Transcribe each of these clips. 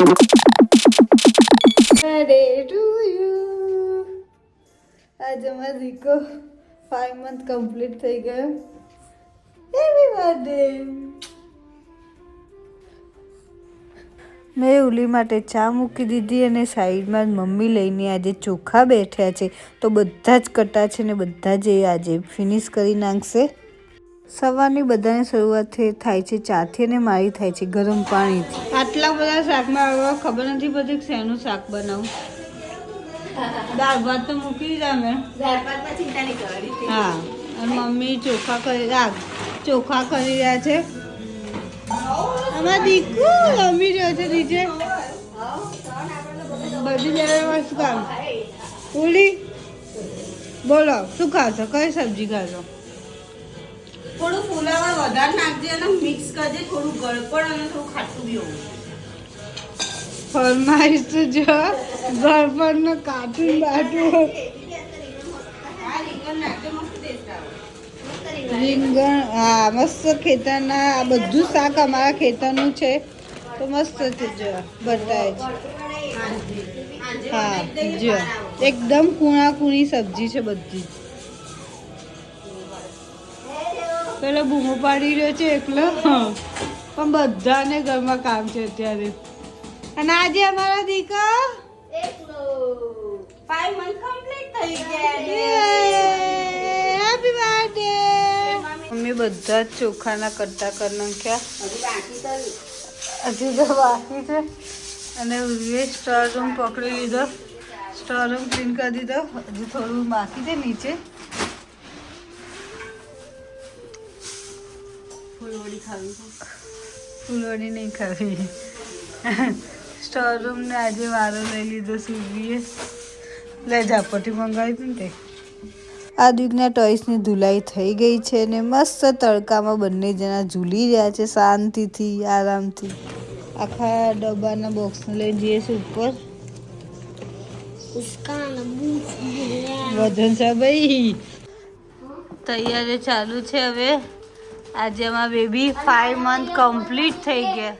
આજે અમારો દીકો five month complete થઈ ગયો. હેપી બર્થડે મેં ઉલી માટે ચા મૂકી દીધી અને સાઈડમાં જ મમ્મી લઈને આજે ચોખા બેઠ્યા છે. તો બધા જ કટા છે ને બધા જ એ આજે ફિનિશ કરી નાખશે. સવારની બધાની શરૂઆત થાય છે ચાથી અને મારી થાય છે ગરમ પાણીથી. આટલા બધા શાકમાં આવવા ખબર નથી પડતી કે શેનું શાક બનાવું. દાળ ભાત તો મૂકી દીધા મેં. હા અને મમ્મી ચોખા કરી રાખ ચોખા કરી રહ્યા છે. આમાં દીકુ રમી રહ્યો છે નીચે. બધી જગ્યાએ શું કામ. પૂરી બોલો શું ખાશો? કઈ સબ્જી ખાશો? થોડું ફુલાવર વધારે નાખજે અને મિક્સ કરજે થોડું ગળપણ અને થોડું ખાટું બી હોવું ફરમાઈશ તો જો ગળપણનું કાટું બાટું રીંગણ હા મસ્ત ખેતરના આ બધું શાક અમારા ખેતરનું છે તો મસ્ત છે જો છે હા જો એકદમ કૂણા કૂણી સબ્જી છે બધી પેલો બૂમો પાડી રહ્યો છે એકલો. પણ બધાને ઘરમાં કામ છે અત્યારે. અને આજે અમારા દીકરા ફાઈવ મંથ કમ્પ્લીટ થઈ ગયા હેપી બર્થડે મમ્મી બધા જ ચોખાના કટ્ટા કરી નાખ્યા. હજી તો બાકી છે. અને ઉર્વે સ્ટોર રૂમ પકડી લીધો. સ્ટોર રૂમ ક્લીન કરી દીધો. હજી થોડું બાકી છે નીચે. ફૂલવડી ખાવી ફૂલોની નહીં ખાવી. સ્ટોર રૂમ ને આજે વારો લઈ લીધો સુરવીએ લે ઝાપટી મંગાવી હતી ને તે. આ દીકના ટોયસની ધુલાઈ થઈ ગઈ છે ને મસ્ત તડકામાં બંને જણા ઝૂલી રહ્યા છે શાંતિથી આરામથી. આખા ડબ્બાના બોક્સને લઈ જઈએ છે ઉપર. વજન છે ભાઈ. તૈયારી ચાલુ છે હવે. આજે અમારા બેબી ફાઈવ મંથ કમ્પ્લીટ થઈ ગયા.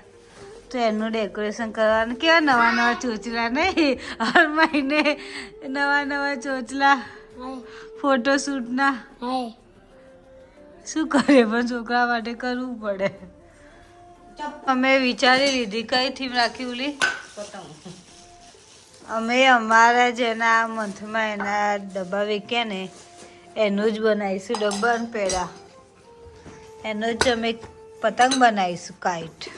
તો એનું ડેકોરેશન કરવાનું કેવા નવા નવા ચોચલા નહીં? હર મહિને નવા નવા ચોચલા ફોટોશૂટના. શું કરે પણ છોકરા માટે કરવું પડે. અમે વિચારી લીધી કઈ થીમ રાખી ઉલી અમે અમારા જેના મંથમાં એના ડબ્બા વેચ્યા ને એનું જ બનાવીશું ડબ્બા અને પેડા. એનો જ અમે પતંગ બનાવીશું કાઈટ.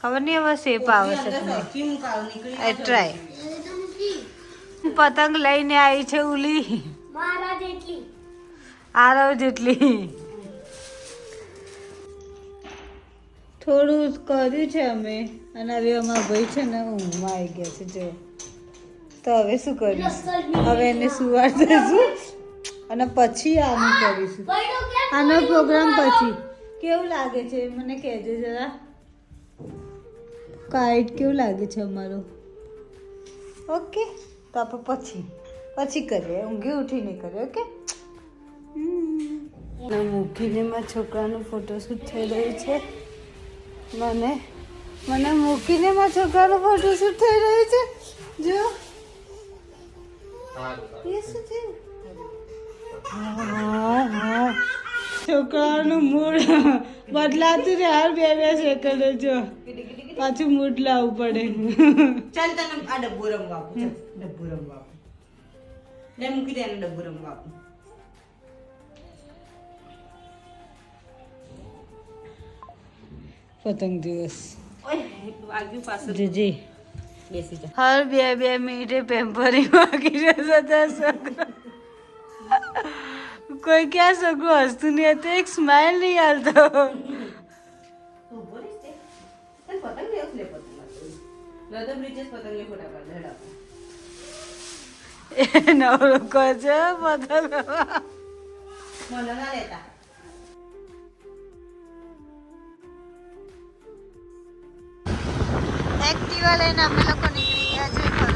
ખબર નહીં હવે શેપ આવે છે કે નહીં ટ્રાય. પતંગ લઈને આવી છે ઉલી. આરવ જેટલી. થોડું કર્યું છે અમે અને હવે અમારા ભાઈ છે ને ઊંઘમાં આવી ગયા છે જો. તો હવે શું કરીશ? હવે એને સુવા દઈશું અને પછી આનું કરીશું. આનો પ્રોગ્રામ પછી. કેવું લાગે છે? મને કહેજો જરા. કાઈટ કેવું લાગે છે અમારું? ઓકે તો આપણે પછી પછી કરીએ. ઊંઘી ઉઠીને કરીએ ઓકે મૂકીને મારા છોકરાનું ફોટોશૂટ થઈ રહ્યું છે. મને મને મૂકીને મારા છોકરાનું ફોટોશૂટ થઈ રહ્યું છે. જો. એ શું હા છોકરાનું મૂડ બદલાતું રહે હાલ બે બે સેકન્ડ જો. પાછું મૂડ લાવવું પડે. ચાલ તને આ ડબ્બો રમવા આપું ડબ્બો રમવા આપું. લે મૂકી દે એને ડબ્બો રમવા આપું. પતંગ દિવસ. જીજી. બેસી જા. હર બે બે મિનિટે પેમ્પરિંગ વાગી જશે. કોઈ ક્યાં છોકરું હસતું નહીં હતું એક સ્માઇલ નહીં આવતો તે છે? તો? નવરો કહે છે પતંગ લેતા. એક્ટિવા લઈને અમે લોકો નીકળી